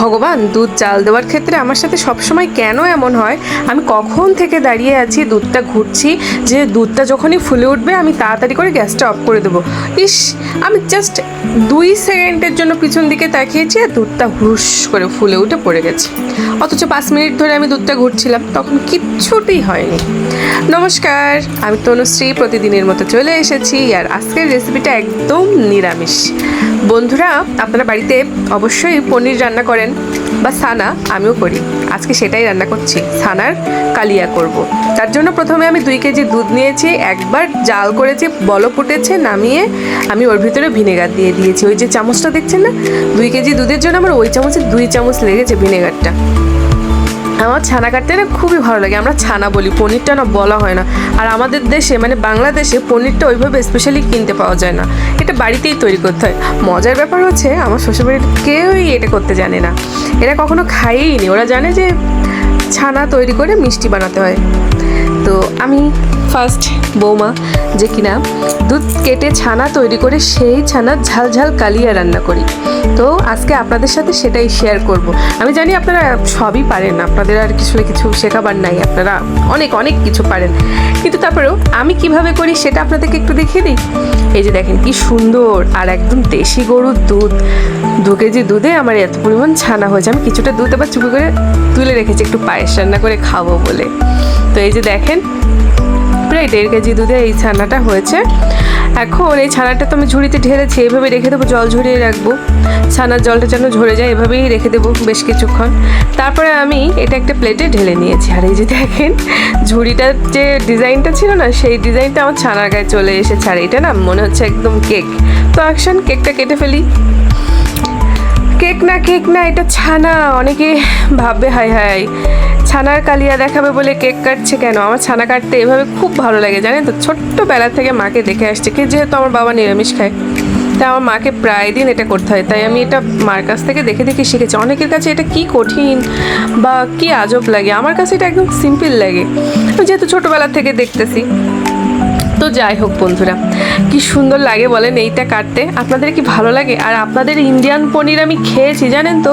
ভগবান, দুধ জাল দেওয়ার ক্ষেত্রে আমার সাথে সবসময় কেন এমন হয়? আমি কখন থেকে দাঁড়িয়ে আছি, দুধটা ঘুরছি, যে দুধটা যখনই ফুলে উঠবে, আমি তাড়াতাড়ি করে গ্যাসটা অফ করে দেবো। ইস, আমি জাস্ট দুই সেকেন্ডের জন্য পিছন দিকে তাকিয়েছি আর দুধটা হুস করে ফুলে উঠে পড়ে গেছে। অথচ পাঁচ মিনিট ধরে আমি দুধটা ঘুরছিলাম, তখন কিচ্ছুটি হয়নি। নমস্কার, আমি তনুশ্রী, প্রতিদিনের মতো চলে এসেছি আর আজকের রেসিপিটা একদম নিরামিষ। বন্ধুরা, আপনারা বাড়িতে অবশ্যই পনির রান্না করেন। বা সানা, আমিও করি। আজকে সেটাই রান্না করছি। সানার কালিয়া করব। তার জন্য প্রথমে আমি দুই কেজি দুধ নিয়েছি, একবার জাল করেছি বল ফুটেছে, নামিয়ে আমি ওর ভিতরে ভিনেগার দিয়ে দিয়েছি। ওই যে চামচটা দেখছেন না? দুই কেজি দুধের জন্য আমার ওই চামচে দুই চামচ লেগেছে ভিনেগারটা। আমার ছানা কাটতে না খুবই ভালো লাগে। আমরা ছানা বলি, পনিরটা না বলা হয় না। আর আমাদের দেশে মানে বাংলাদেশে পনিরটা ওইভাবে স্পেশালি কিনতে পাওয়া যায় না। এটা বাড়িতেই তৈরি করতে হয়। মজার ব্যাপার হচ্ছে, আমার শ্বশুরবাড়ির কেউই এটা করতে জানে না। এরা কখনো খাইয়েই নি। ওরা জানে যে ছানা তৈরি করে মিষ্টি বানাতে হয়। তো আমি ফার্স্ট বৌমা, যে কিনা দুধ কেটে ছানা তৈরি করে সেই ছানা ঝাল ঝাল কালিয়া রান্না করি। তো আজকে আপনাদের সাথে সেটাই শেয়ার করব। আমি জানি আপনারা সবই পারেন, আপনাদের আর কিছু না কিছু শেখাবার নাই, আপনারা অনেক অনেক কিছু পারেন। কিন্তু তারপরেও আমি কীভাবে করি সেটা আপনাদেরকে একটু দেখিয়ে দিই। এই যে দেখেন কি সুন্দর আর একদম দেশি গরুর দুধ। দু কেজি দুধে আমার এত পরিমাণ ছানা হয়েছে। আমি কিছুটা দুধ আবার চুপি করে তুলে রেখেছি, একটু পায়েস রান্না করে খাব বলে। তো এই যে দেখেন প্রায় দেড় কেজি দুধে এই ছানাটা হয়েছে। এখন এই ছানাটা তো আমি ঝুড়িতে ঢেলেছি এভাবে রেখে দেবো, জল ঝরিয়ে রাখব। ছানার জলটা যেন ঝরে যায়, এভাবেই রেখে দেবো বেশ কিছুক্ষণ। তারপরে আমি এটা একটা প্লেটে ঢেলে নিয়েছি। আর এই যে দেখেন ঝুড়িটার যে ডিজাইনটা ছিল না, সেই ডিজাইনটা আমার ছানার গায়ে চলে এসেছে। আর এটা না মনে হচ্ছে একদম কেক। তো অ্যাকশন কেকটা কেটে ফেলি। কেক না কেক না, এটা ছানা, অনেকে ভাববে হাই হাই ছানার কালিয়া দেখাবে বলে কেক কাটছে কেন? আমার ছানা কাটতে এভাবে খুব ভালো লাগে, জানেন তো? ছোট্টবেলা থেকে মাকে দেখে আসছে। কি যেহেতু আমার বাবা নিরামিষ খায়, তাই আমার মাকে প্রায় দিন এটা করতে হয়। তাই আমি এটা মার কাছ থেকে দেখে দেখে শিখেছি। অনেকের কাছে এটা কি কঠিন বা কি আজব লাগে? আমার কাছে এটা একদম সিম্পল লাগে। যেহেতু ছোটোবেলা থেকে দেখতেছি। তো যাই হোক বন্ধুরা, কি সুন্দর লাগে বলেন এইটা কাটতে। আপনাদের কি ভালো লাগে? আর আপনাদের ইন্ডিয়ান পনির আমি খেয়েছি, জানেন তো?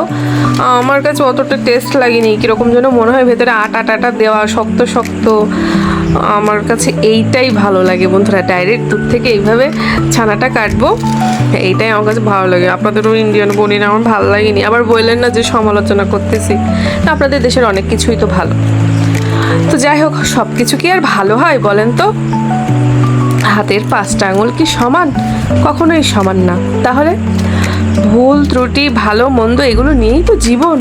আমার কাছে অতটা টেস্ট লাগেনি, কীরকম যেন মনে হয় ভেতরে আটা টাটা দেওয়া, শক্ত শক্ত। আমার কাছে এইটাই ভালো লাগে বন্ধুরা ডাইরেক্ট দুধ থেকে এইভাবে ছানাটা কাটবো। এইটাই আমার কাছে ভালো লাগে। আপনাদেরও ইন্ডিয়ান পনির আমার ভালো লাগেনি। আবার বললেন না যে সমালোচনা করতেছি। আপনাদের দেশের অনেক কিছুই তো ভালো। তো যাই হোক সব কিছু কি আর ভালো হয় বলেন তো? হাতের পাঁচটা আঙুল কি সমান? কখনোই সমান না। তাহলে ভুল, ত্রুটি, ভালো, মন্দ, এগুলো নিয়েই তো জীবন।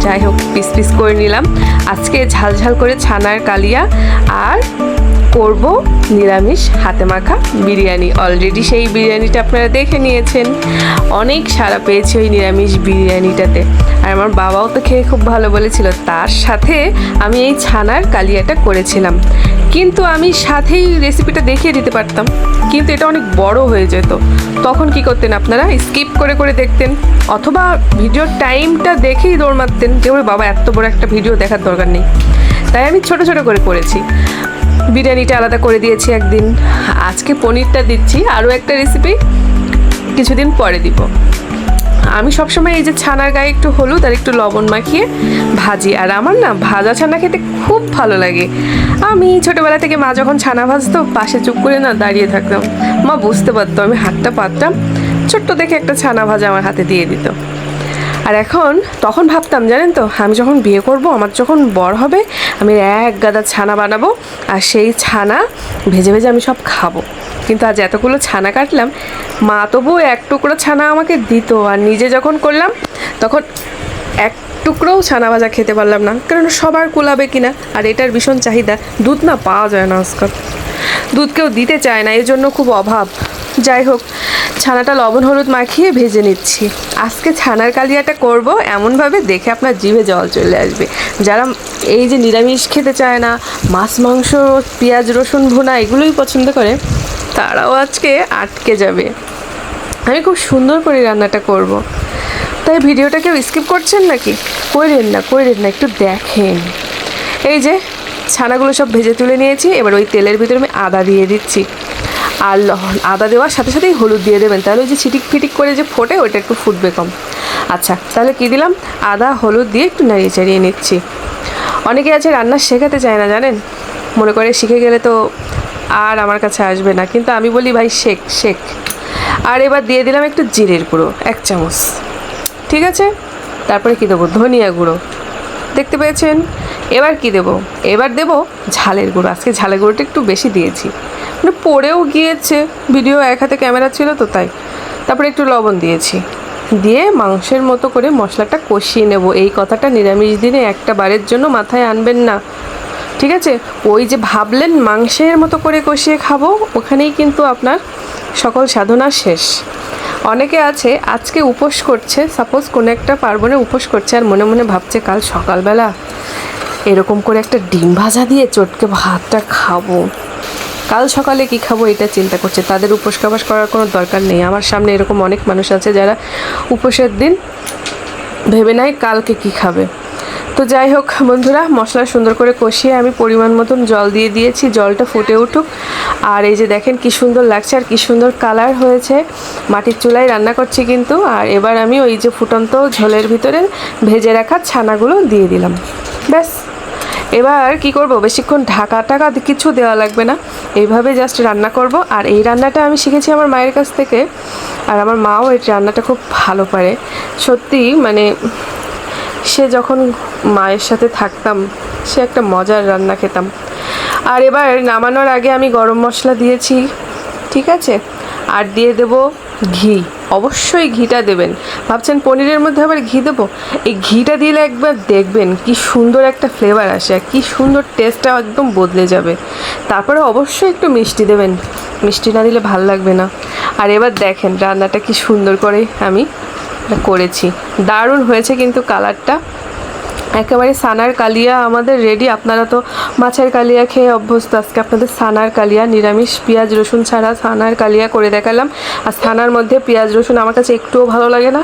যাই হোক, পিস পিস করে নিলাম। আজকে ঝাল ঝাল করে ছানার কালিয়া আর করব নিরামিষ হাতে মাখা বিরিয়ানি। অলরেডি সেই বিরিয়ানিটা আপনারা দেখে নিয়েছেন। অনেক সাড়া পেয়েছি ওই নিরামিষ বিরিয়ানিটাতে। আর আমার বাবাও তো খেয়ে খুব ভালো বলেছিল। তার সাথে আমি এই ছানার কালিয়াটা করেছিলাম। কিন্তু আমি সাথেই রেসিপিটা দেখিয়ে দিতে পারতাম। কিন্তু এটা অনেক বড় হয়ে যেত। তখন কি করতেন আপনারা? স্কিপ করে করে দেখতেন। অথবা ভিডিওর টাইমটা দেখেই দৌড় মারতেন। যে বাবা এত বড় একটা ভিডিও দেখার দরকার নেই। তাই আমি ছোট ছোট করে করেছি। বিরিয়ানিটা আলাদা করে দিয়েছি একদিন। আজকে পনিরটা দিচ্ছি। আরও একটা রেসিপি কিছুদিন পরে দিব। আমি সবসময় এই যে ছানার গায়ে একটু হলুদ আর একটু লবণ মাখিয়ে ভাজি। আর আমার না ভাজা ছানা খেতে খুব ভালো লাগে। আমি ছোটোবেলা থেকে মা যখন ছানা ভাজতো, পাশে চুপ করে না দাঁড়িয়ে থাকতাম। মা বুঝতে পারতো, আমি হাতটা পাততাম, ছোট্ট দেখে একটা ছানা ভাজা আমার হাতে দিয়ে দিত। আর এখন তখন ভাবতাম, জানেন তো, আমি যখন বিয়ে করব, আমার যখন বর হবে, আমি এক গাদা ছানা বানাবো, আর সেই ছানা ভেজে ভেজে আমি সব খাব। কিন্তু আজ এতগুলো ছানা কাটলাম, মা তবু এক টুকরো ছানা আমাকে দিত আর নিজে যখন করলাম, তখন এক টুকরোও ছানা ভাজা খেতে পারলাম না। কারণ সবার কুলাবে কিনা, আর এটার ভীষণ চাহিদা, দুধ না পাওয়া যায় না আজকাল। দুধ কেউ দিতে চায় না এর জন্য খুব অভাব। যাই হোক, ছানাটা লবণ হলুদ মাখিয়ে ভেজে নিচ্ছি। আজকে ছানার কালিয়াটা করব এমনভাবে দেখে আপনার জিভে জল চলে আসবে। যারা এই যে নিরামিষ খেতে চায় না, মাছ, মাংস, পেঁয়াজ, রসুন, ভুনা, এগুলোই পছন্দ করে তারাও আজকে আটকে যাবে। আমি খুব সুন্দর করে রান্নাটা করব। তাই ভিডিওটা কেউ স্কিপ করছেন নাকি? কইরেন না কইরেন না, একটু দেখেন। এই যে, ছানাগুলো সব ভেজে তুলে নিয়েছি, এবার ওই তেলের ভিতরে আমি আদা দিয়ে দিচ্ছি। আর আদা দেওয়ার সাথে সাথেই হলুদ দিয়ে দেবেন, তাহলে ওই যে ছিটিক ফিটিক করে যে ফোটে, ওইটা একটু ফুটবে কম। আচ্ছা তাহলে কি দিলাম? আদা, হলুদ দিয়ে একটু নাড়িয়ে চাড়িয়ে নিচ্ছি। অনেকে আছে রান্না শেখাতে চায় না, জানেন? মনে করে শিখে গেলে তো আর আমার কাছে আসবে না। কিন্তু আমি বলি, ভাই শেখ শেখ আর এবার দিয়ে দিলাম একটু জিরের গুঁড়ো, এক চামচ। ঠিক আছে? তারপরে কি দেবো? ধনিয়া গুঁড়ো। দেখতে পেয়েছেন? এবার কি দেব? এবার দেব ঝালের গুঁড়ো। আজকে ঝালের গুঁড়োটা একটু বেশি দিয়েছি। মানে পড়েও গিয়েছে, ভিডিও এক হাতে ক্যামেরা ছিল তো তাই। তারপরে একটু লবণ দিয়েছি। দিয়ে মাংসের মতো করে মশলাটা কষিয়ে নেব। এই কথাটা নিরামিষ দিনে একটা বারের জন্য মাথায় আনবেন না। ঠিক আছে? ওই যে ভাবলেন মাংসের মতো করে কষিয়ে খাব, ওখানেই কিন্তু আপনার সকল সাধনা শেষ। অনেকে আছে, আজকে উপোস করছে সাপোজ কোনো একটা পার্বণে উপোস করছে আর মনে মনে ভাবছে কাল সকালবেলা এরকম করে একটা ডিম ভাজা দিয়ে চটকে ভাতটা খাব। কাল সকালে কি খাব এটা চিন্তা করছে, তাদের উপোস কাবাস করার কোনো দরকার নেই। আমার সামনে এরকম অনেক মানুষ আছে যারা উপোসের দিন ভেবে নেয় কালকে কি খাবে। তো যাই হোক বন্ধুরা, মশলা সুন্দর করে কষিয়ে আমি পরিমাণ মতন জল দিয়ে দিয়েছি, জলটা ফুটে উঠুক। আর এই যে দেখেন কি সুন্দর লাগছে আর কি সুন্দর কালার হয়েছে। মাটির চুলায় রান্না করছি কিন্তু, আর এবার আমি ওই যে ফুটন্ত ঝোলের ভিতরে ভেজে রাখা ছানাগুলো দিয়ে দিলাম। ব্যাস। এবার কি করব? বেশিক্ষণ ঢাকা টাকা কিছু দেওয়া লাগবে না। এইভাবে জাস্ট রান্না করব। আর এই রান্নাটা আমি শিখেছি আমার মায়ের কাছ থেকে। আর আমার মাও এই রান্নাটা খুব ভালো পারে। সত্যি মানে সে যখন মায়ের সাথে থাকতাম, সে একটা মজার রান্না খেতাম। আর এবার নামানোর আগে আমি গরম মশলা দিয়েছি, ঠিক আছে? আর দিয়ে দেব ঘি। অবশ্যই ঘিটা দেবেন। ভাবছেন পনিরের মধ্যে আবার ঘি দেবো? এই ঘিটা দিলে একবার দেখবেন কি সুন্দর একটা ফ্লেভার আসে আর কি সুন্দর টেস্টটা একদম বদলে যাবে। তারপরে অবশ্যই একটু মিষ্টি দেবেন। মিষ্টি না দিলে ভালো লাগবে না। আর এবার দেখেন রান্নাটা কি সুন্দর করে আমি করেছি। দারুণ হয়েছে কিন্তু কালারটা। একেবারে সানার কালিয়া আমাদের রেডি আপনারা তো মাছের কালিয়া খেয়ে অভ্যস্ত। আজকে আপনাদের সানার কালিয়া, নিরামিষ পেঁয়াজ, রসুন ছাড়া সানার কালিয়া করে দেখালাম। আর সানার মধ্যে পেঁয়াজ, রসুন আমার কাছে একটুও ভালো লাগে না।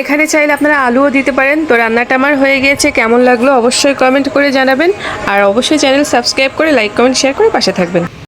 এখানে চাইলে আপনারা আলুও দিতে পারেন। তো রান্নাটা আমার হয়ে গিয়েছে। কেমন লাগল অবশ্যই কমেন্ট করে জানাবেন। আর অবশ্যই চ্যানেল সাবস্ক্রাইব করে লাইক কমেন্ট শেয়ার করে পাশে থাকবেন।